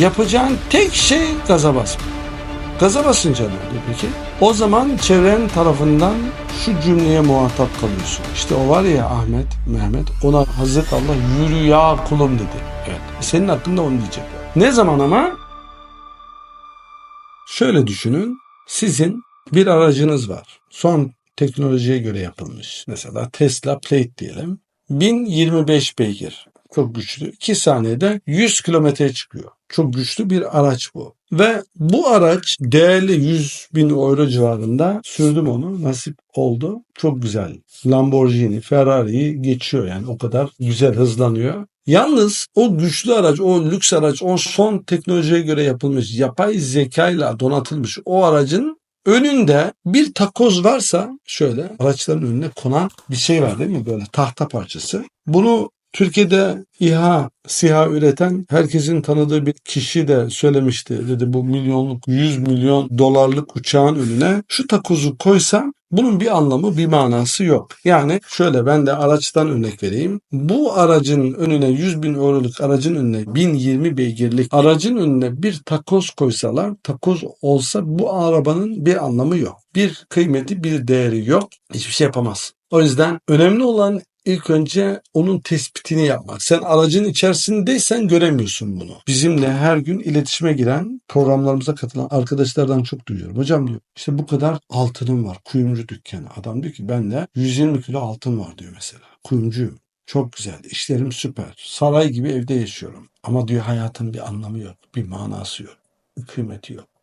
Yapacağın tek şey gaza basmak. Gaza basınca ne oluyor peki? O zaman çevren tarafından şu cümleye muhatap kalıyorsun. İşte o var ya Ahmet, Mehmet ona Hazreti Allah yürü ya kulum dedi. Evet. Senin hakkında onu diyecekler. Ne zaman ama? Şöyle düşünün. Sizin bir aracınız var. Son teknolojiye göre yapılmış. Mesela Tesla Plate diyelim. 1025 beygir. Çok güçlü. 2 saniyede 100 kilometreye çıkıyor. Çok güçlü bir araç bu. Ve bu araç değerli 100 bin euro civarında sürdüm onu. Nasip oldu. Çok güzel. Lamborghini, Ferrari'yi geçiyor yani o kadar güzel hızlanıyor. Yalnız o güçlü araç, o lüks araç, o son teknolojiye göre yapılmış, yapay zekayla donatılmış o aracın önünde bir takoz varsa şöyle araçların önüne konan bir şey var değil mi böyle tahta parçası. Bunu Türkiye'de İHA, SİHA üreten herkesin tanıdığı bir kişi de söylemişti. Dedi bu milyonluk, 100 milyon dolarlık uçağın önüne şu takozu koysam bunun bir anlamı, bir manası yok. Yani şöyle ben de araçtan örnek vereyim. Bu aracın önüne 100 bin euroluk aracın önüne 1020 beygirlik aracın önüne bir takoz koysalar, takoz olsa bu arabanın bir anlamı yok. Bir kıymeti, bir değeri yok. Hiçbir şey yapamaz. O yüzden önemli olan ilk önce onun tespitini yapmak. Sen aracın içerisindeysen göremiyorsun bunu. Bizimle her gün iletişime giren, programlarımıza katılan arkadaşlardan çok duyuyorum. Hocam diyor işte bu kadar altınım var. Kuyumcu dükkanı. Adam diyor ki bende 120 kilo altın var diyor mesela. Kuyumcuyum. Çok güzel. İşlerim süper. Saray gibi evde yaşıyorum. Ama diyor hayatın bir anlamı yok. Bir manası yok. Bir kıymeti yok.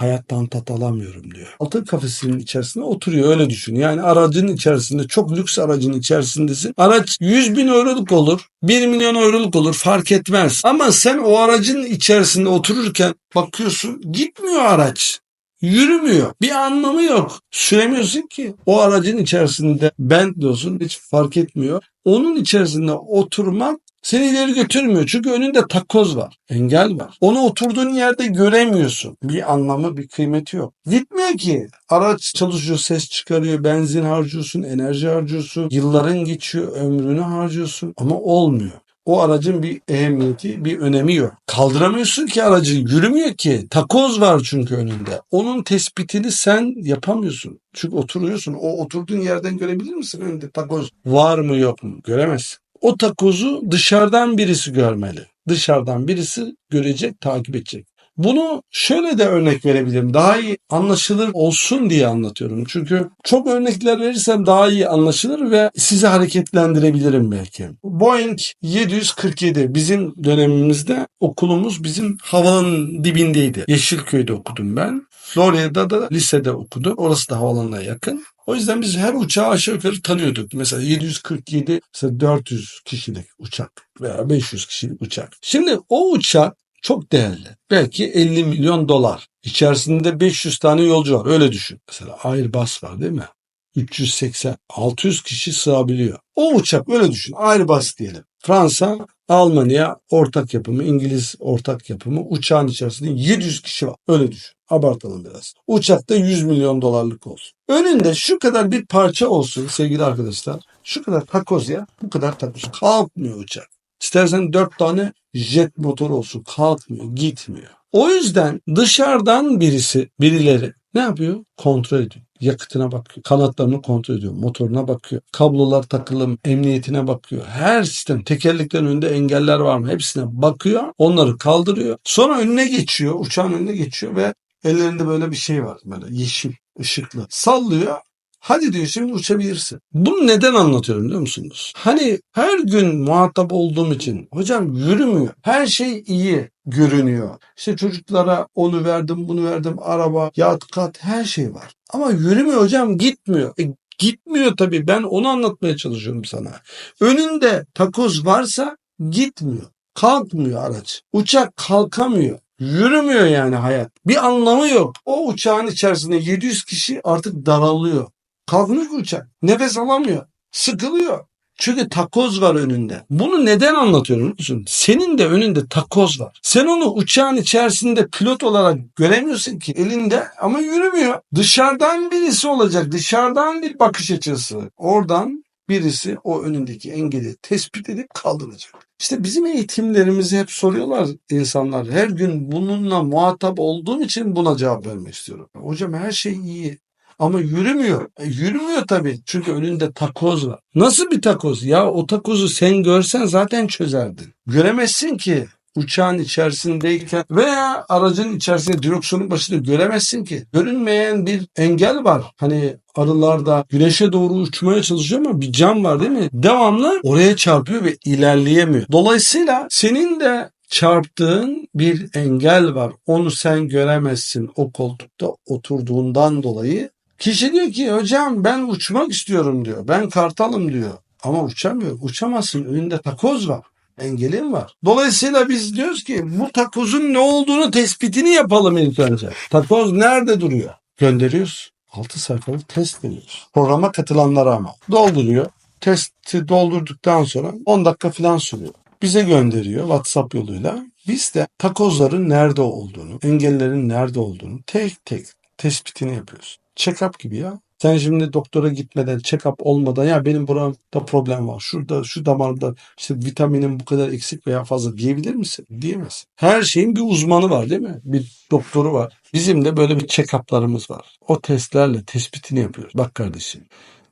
Hayattan tat alamıyorum diyor. Altın kafesinin içerisinde oturuyor öyle düşün. Yani aracın içerisinde çok lüks aracın içerisindesin. Araç 100 bin euroluk olur. 1 milyon euroluk olur fark etmez. Ama sen o aracın içerisinde otururken bakıyorsun gitmiyor araç. Yürümüyor. Bir anlamı yok. Süremiyorsun ki. O aracın içerisinde ben diyorsun hiç fark etmiyor. Onun içerisinde oturmak seni ileri götürmüyor. Çünkü önünde takoz var. Engel var. Onu oturduğun yerde göremiyorsun. Bir anlamı, bir kıymeti yok. Gitmiyor ki. Araç çalışıyor, ses çıkarıyor, benzin harcıyorsun, enerji harcıyorsun. Yılların geçiyor, ömrünü harcıyorsun. Ama olmuyor. O aracın bir ehemmiyeti, bir önemi yok. Kaldıramıyorsun ki aracı, yürümüyor ki. Takoz var çünkü önünde. Onun tespitini sen yapamıyorsun. Çünkü oturuyorsun. O oturduğun yerden görebilir misin önünde takoz var mı yok mu? Göremezsin. O takozu dışarıdan birisi görmeli. Dışarıdan birisi görecek, takip edecek. Bunu şöyle de örnek verebilirim. Daha iyi anlaşılır olsun diye anlatıyorum. Çünkü çok örnekler verirsem daha iyi anlaşılır ve sizi hareketlendirebilirim belki. Boeing 747 bizim dönemimizde okulumuz bizim havanın dibindeydi. Yeşilköy'de okudum ben. Florya'da da lisede okudum. Orası da havalanına yakın. O yüzden biz her uçağı aşağı yukarı tanıyorduk. Mesela 747, mesela 400 kişilik uçak veya 500 kişilik uçak. Şimdi o uçak çok değerli. Belki 50 milyon dolar. İçerisinde 500 tane yolcu var. Öyle düşün. Mesela Airbus var değil mi? 380, 600 kişi sığabiliyor. O uçak öyle düşün. Airbus diyelim. Fransa, Almanya ortak yapımı, İngiliz ortak yapımı uçağın içerisinde 700 kişi var. Öyle düşün. Abartalım biraz. Uçakta 100 milyon dolarlık olsun. Önünde şu kadar bir parça olsun sevgili arkadaşlar. Şu kadar takoz ya. Bu kadar takoz. Kalkmıyor uçak. İstersen 4 tane jet motor olsun. Kalkmıyor, gitmiyor. O yüzden dışarıdan birisi, birileri ne yapıyor? Kontrol ediyor. Yakıtına bakıyor. Kanatlarını kontrol ediyor. Motoruna bakıyor. Kablolar takılı mı? Emniyetine bakıyor. Her sistem. Tekerleklerin önünde engeller var mı? Hepsine bakıyor. Onları kaldırıyor. Sonra önüne geçiyor. Uçağın önüne geçiyor ve ellerinde böyle bir şey var. Böyle yeşil, ışıklı. Sallıyor. Hadi diyor şimdi uçabilirsin. Bunu neden anlatıyorum biliyor musunuz? Hani her gün muhatap olduğum için hocam yürümüyor. Her şey iyi görünüyor. İşte çocuklara onu verdim bunu verdim araba, yat kat her şey var. Ama yürümüyor hocam gitmiyor. E, gitmiyor tabii ben onu anlatmaya çalışıyorum sana. Önünde takoz varsa gitmiyor. Kalkmıyor araç. Uçak kalkamıyor. Yürümüyor yani hayat. Bir anlamı yok. O uçağın içerisinde 700 kişi artık daralıyor. Ki uçak. Nefes alamıyor. Sıkılıyor. Çünkü takoz var önünde. Bunu neden anlatıyorum musun? Senin de önünde takoz var. Sen onu uçağın içerisinde pilot olarak göremiyorsun ki elinde ama yürümüyor. Dışarıdan birisi olacak. Dışarıdan bir bakış açısı. Oradan birisi o önündeki engeli tespit edip kaldıracak. İşte bizim eğitimlerimizi hep soruyorlar insanlar. Her gün bununla muhatap olduğum için buna cevap vermek istiyorum. Hocam her şey iyi. Ama yürümüyor. E, yürümüyor tabii. Çünkü önünde takoz var. Nasıl bir takoz? Ya o takozu sen görsen zaten çözerdin. Göremezsin ki uçağın içerisindeyken veya aracın içerisinde direksiyonun başında göremezsin ki. Görünmeyen bir engel var. Hani arılar da güneşe doğru uçmaya çalışıyor ama bir cam var değil mi? Devamlı oraya çarpıyor ve ilerleyemiyor. Dolayısıyla senin de çarptığın bir engel var. Onu sen göremezsin o koltukta oturduğundan dolayı. Kişi diyor ki hocam ben uçmak istiyorum diyor. Ben kartalım diyor. Ama uçamıyor. Uçamazsın. Önünde takoz var engelin var. Dolayısıyla biz diyoruz ki bu takozun ne olduğunu tespitini yapalım ilk önce. Takoz nerede duruyor? Gönderiyoruz. 6 sayfalık test veriyoruz. Programa katılanlara ama. Dolduruyor. Testi doldurduktan sonra 10 dakika falan sürüyor. Bize gönderiyor WhatsApp yoluyla. Biz de takozların nerede olduğunu, engellerin nerede olduğunu tek tek tespitini yapıyoruz. Check-up gibi ya. Sen şimdi doktora gitmeden, check-up olmadan ya benim buramda problem var. Şurada, şu damarda işte vitaminim bu kadar eksik veya fazla diyebilir misin? Diyemez. Her şeyin bir uzmanı var değil mi? Bir doktoru var. Bizim de böyle bir check-up'larımız var. O testlerle tespitini yapıyoruz. Bak kardeşim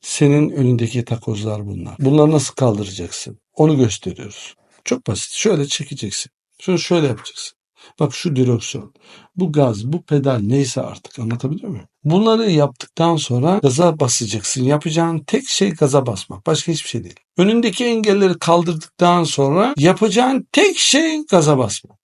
senin önündeki takozlar bunlar. Bunları nasıl kaldıracaksın? Onu gösteriyoruz. Çok basit. Şöyle çekeceksin. Şunu şöyle yapacaksın. Bak şu direksiyon, bu gaz, bu pedal neyse artık anlatabiliyor muyum? Bunları yaptıktan sonra gaza basacaksın. Yapacağın tek şey gaza basmak. Başka hiçbir şey değil. Önündeki engelleri kaldırdıktan sonra yapacağın tek şey gaza basmak.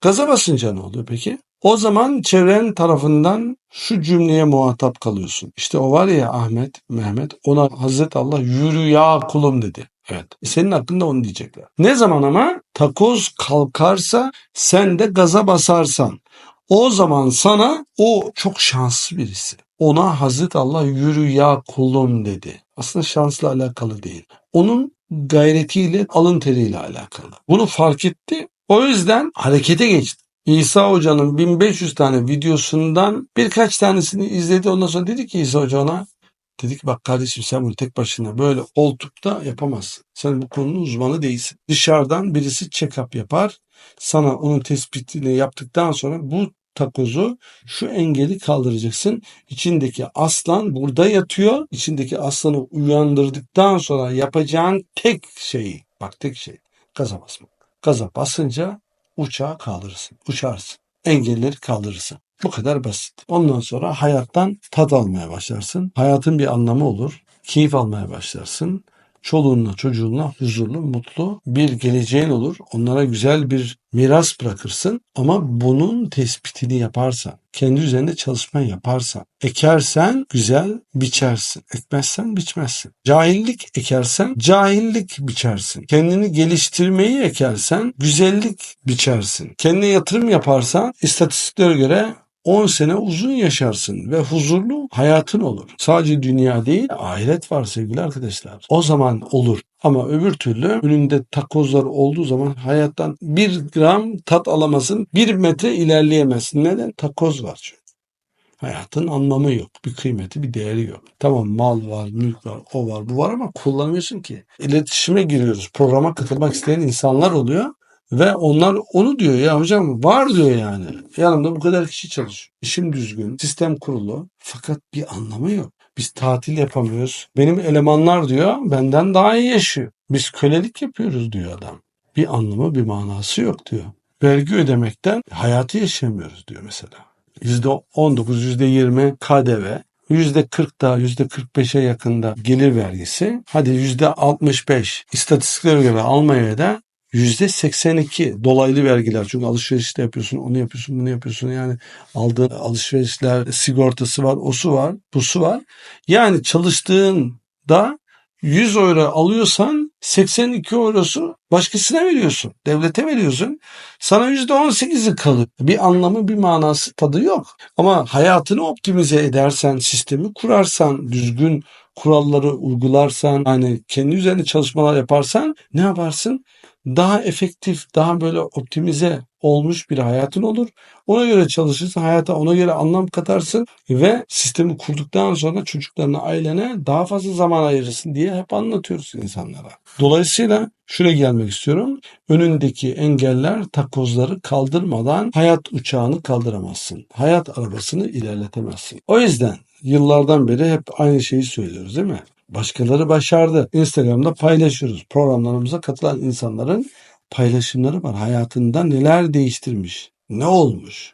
Gaza basınca ne oluyor peki? O zaman çevren tarafından şu cümleye muhatap kalıyorsun. İşte o var ya Ahmet, Mehmet ona Hazreti Allah yürü ya kulum dedi. Evet. E, senin hakkında onu diyecekler. Ne zaman ama takoz kalkarsa sen de gaza basarsan o zaman sana o çok şanslı birisi. Ona Hazreti Allah yürü ya kulum dedi. Aslında şansla alakalı değil. Onun gayretiyle, alın teriyle alakalı. Bunu fark etti. O yüzden harekete geçti. İsa Hoca'nın 1500 tane videosundan birkaç tanesini izledi. Ondan sonra dedi ki İsa Hoca ona Dedi ki bak kardeşim sen bunu tek başına böyle koltukta yapamazsın. Sen bu konunun uzmanı değilsin. Dışarıdan birisi check-up yapar. Sana onun tespitini yaptıktan sonra bu takozu şu engeli kaldıracaksın. İçindeki aslan burada yatıyor. İçindeki aslanı uyandırdıktan sonra yapacağın tek şey, bak tek şey gaza basmak. Gaza basınca uçağı kaldırırsın, uçarsın. Engelleri kaldırırsın. Bu kadar basit. Ondan sonra hayattan tat almaya başlarsın. Hayatın bir anlamı olur. Keyif almaya başlarsın. Çoluğunla çocuğunla huzurlu, mutlu bir geleceğin olur. Onlara güzel bir miras bırakırsın. Ama bunun tespitini yaparsan, kendi üzerinde çalışma yaparsan, ekersen güzel biçersin. Ekmezsen biçmezsin. Cahillik ekersen cahillik biçersin. Kendini geliştirmeyi ekersen güzellik biçersin. Kendine yatırım yaparsan istatistiklere göre 10 sene uzun yaşarsın ve huzurlu hayatın olur. Sadece dünya değil ahiret var sevgili arkadaşlar. O zaman olur. Ama öbür türlü önünde takozlar olduğu zaman hayattan bir gram tat alamazsın. Bir metre ilerleyemezsin. Neden? Takoz var çünkü. Hayatın anlamı yok. Bir kıymeti, bir değeri yok. Tamam mal var, mülk var, o var, bu var ama kullanmıyorsun ki. İletişime giriyoruz. Programa katılmak isteyen insanlar oluyor. Ve onlar onu diyor ya hocam var diyor yani. Yanımda bu kadar kişi çalışıyor. İşim düzgün, sistem kurulu fakat bir anlamı yok. Biz tatil yapamıyoruz. Benim elemanlar diyor benden daha iyi yaşıyor. Biz kölelik yapıyoruz diyor adam. Bir anlamı bir manası yok diyor. Vergi ödemekten hayatı yaşayamıyoruz diyor mesela. %19, %20 KDV, %40 daha %45'e yakında gelir vergisi. Hadi %65 istatistiklere göre Almanya'da %82 dolaylı vergiler. Çünkü alışverişte yapıyorsun, onu yapıyorsun, bunu yapıyorsun. Yani aldığın alışverişler, sigortası var, osu var, busu var. Yani çalıştığında 100 euro alıyorsan 82 eurosu başkasına veriyorsun. Devlete veriyorsun. Sana %18'i kalır. Bir anlamı bir manası tadı yok. Ama hayatını optimize edersen, sistemi kurarsan, düzgün kuralları uygularsan, hani kendi üzerine çalışmalar yaparsan ne yaparsın? Daha efektif, daha böyle optimize olmuş bir hayatın olur. Ona göre çalışırsın, hayata ona göre anlam katarsın ve sistemi kurduktan sonra çocuklarına, ailene daha fazla zaman ayırırsın diye hep anlatıyoruz insanlara. Dolayısıyla şuraya gelmek istiyorum. Önündeki engeller, takozları kaldırmadan hayat uçağını kaldıramazsın. Hayat arabasını ilerletemezsin. O yüzden yıllardan beri hep aynı şeyi söylüyoruz değil mi? Başkaları başardı. Instagram'da paylaşıyoruz. Programlarımıza katılan insanların paylaşımları var. Hayatında neler değiştirmiş, ne olmuş.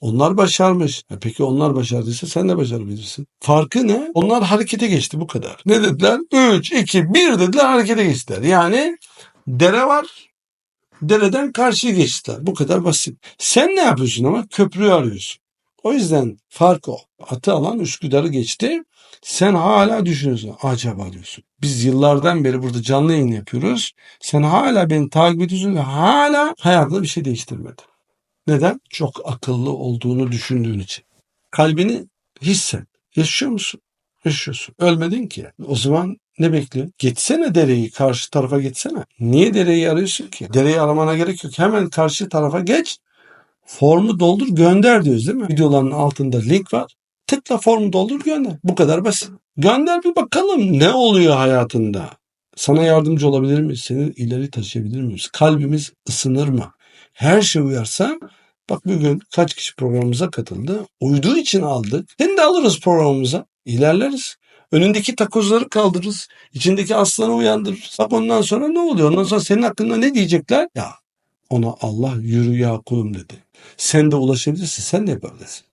Onlar başarmış. E peki onlar başardıysa sen de başarabilirsin. Farkı ne? Onlar harekete geçti bu kadar. Ne dediler? 3, 2, 1 dediler harekete geçtiler. Yani dere var. Dereden karşıya geçtiler. Bu kadar basit. Sen ne yapıyorsun ama? Köprüyü arıyorsun. O yüzden fark o. Atı alan Üsküdar'ı geçti. Sen hala düşünüyorsun. Acaba diyorsun. Biz yıllardan beri burada canlı yayın yapıyoruz. Sen hala beni takip ediyorsun ve hala hayatında bir şey değiştirmedin. Neden? Çok akıllı olduğunu düşündüğün için. Kalbini hisset. Yaşıyor musun? Yaşıyorsun. Ölmedin ki. O zaman ne bekliyor? Geçsene dereyi karşı tarafa geçsene. Niye dereyi arıyorsun ki? Dereyi aramana gerek yok. Hemen karşı tarafa geç. Formu doldur gönder diyoruz değil mi? Videoların altında link var. Tıkla formu doldur gönder. Bu kadar basit. Gönder bir bakalım ne oluyor hayatında. Sana yardımcı olabilir miyiz? Seni ileri taşıyabilir miyiz? Kalbimiz ısınır mı? Her şey uyarsa bak bugün kaç kişi programımıza katıldı. Uyduğu için aldık. Seni de alırız programımıza. İlerleriz. Önündeki takozları kaldırırız. İçindeki aslanı uyandırırız. Bak ondan sonra ne oluyor? Ondan sonra senin hakkında ne diyecekler? Ya ona Allah yürü ya kulum dedi. Sen de ulaşabilirsin. Sen de yapabilirsin.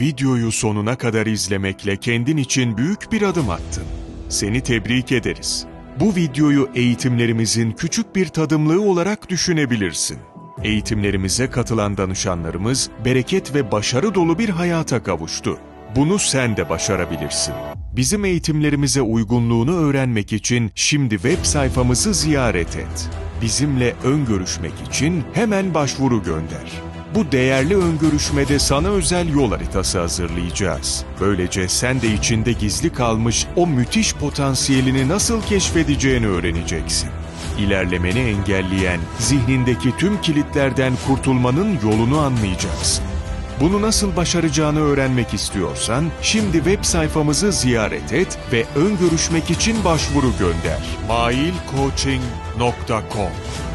Videoyu sonuna kadar izlemekle kendin için büyük bir adım attın. Seni tebrik ederiz. Bu videoyu eğitimlerimizin küçük bir tadımlığı olarak düşünebilirsin. Eğitimlerimize katılan danışanlarımız bereket ve başarı dolu bir hayata kavuştu. Bunu sen de başarabilirsin. Bizim eğitimlerimize uygunluğunu öğrenmek için şimdi web sayfamızı ziyaret et. Bizimle ön görüşmek için hemen başvuru gönder. Bu değerli ön görüşmede sana özel yol haritası hazırlayacağız. Böylece sen de içinde gizli kalmış o müthiş potansiyelini nasıl keşfedeceğini öğreneceksin. İlerlemeni engelleyen zihnindeki tüm kilitlerden kurtulmanın yolunu anlayacaksın. Bunu nasıl başaracağını öğrenmek istiyorsan şimdi web sayfamızı ziyaret et ve ön görüşmek için başvuru gönder. mailcoaching.com Nokta.com